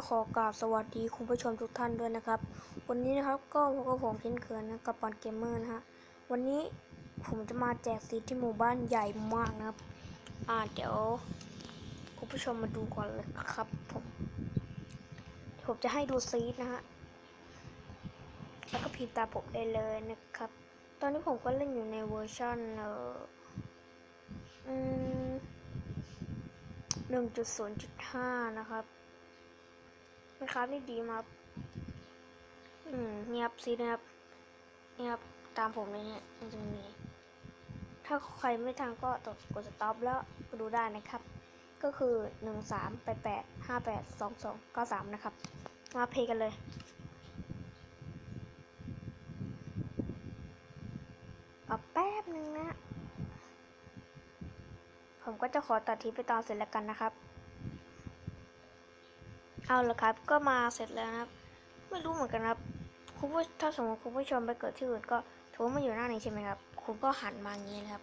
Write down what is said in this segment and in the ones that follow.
ก็ขอกราบสวัสดีคุณผู้ชมทุกท่านด้วยนะครับ วันนี้นะครับก็พบกับผมเช่นเคยนะกับปอนเกมเมอร์นะฮะวันนี้ผมจะมาแจกซีดที่หมู่บ้านใหญ่มากนะครับ อ่าเดี๋ยวคุณผู้ชมมาดูก่อนเลยครับผมผมจะให้ดูซีดนะฮะแล้วก็พิมพ์ตาผมได้เลยนะครับ ตอนนี้ผมก็เล่นอยู่ในเวอร์ชันเอ่อหนึ่งจุดศูนย์จุดห้านะครับ นะครับนี่ดีมากอืมเงียบสินะครับเงียบตามผมเลยเนี่ยมันจะมีถ้าใครไม่ทันก็ตกดสต็อปแล้วดูได้นะครับ ก็คือหนึ่งสามแปดแปดห้าแปดสองสองเก้าสามนะครับ มาเพลกันเลยเอาแป๊บหนึ่งนะ ผมก็จะขอตัดทีไปตอนเสร็จแล้วกันนะครับ เอาละครับ ก็มาเสร็จแล้วนะครับ ไม่รู้เหมือนกันครับ คุณผู้ถ้าสมมติคุณผู้ชมไปเกิดที่อื่นก็ถือว่ามาอยู่หน้านี้ใช่ไหมครับ คุณก็หันมาอย่างนี้นะครับ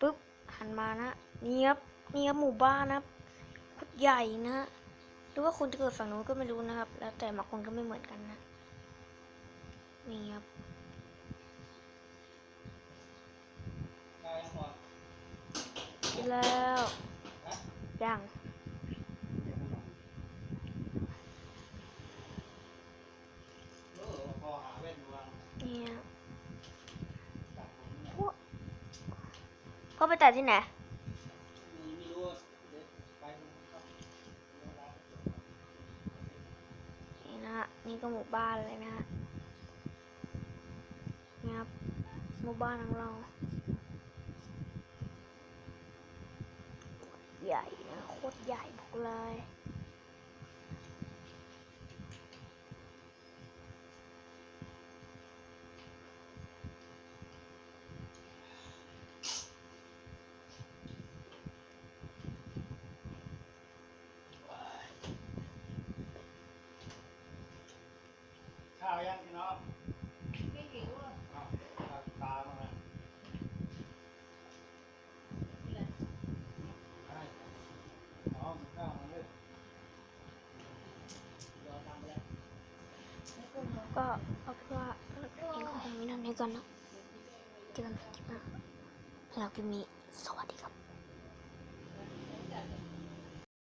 ปุ๊บหันมานะนี่ครับนี่ครับหมู่บ้านนะครับคตรใหญ่นะ หรือว่าคุณจะเกิดฝั่งนู้นก็ไม่รู้นะครับ แล้วแต่บางคนก็ไม่เหมือนกันนะนี่ครับแล้วยัง เนี่ยพวก ก็ไปตัดที่ไหนนี่นะฮะนี่ก็หมู่บ้านเลยนะฮะนี่ครับหมู่บ้านของเราใหญ่นะโคตรใหญ่บอกเลย ข้าวยังพี่น้องไม่หิวอะข้าวตามารามวก็เอาเป็นว่าเองก็คงมีเท่านี้ก่อนนะเจอกันใหม่คลิปหน้าแล้วก็มีสวัสดีครับ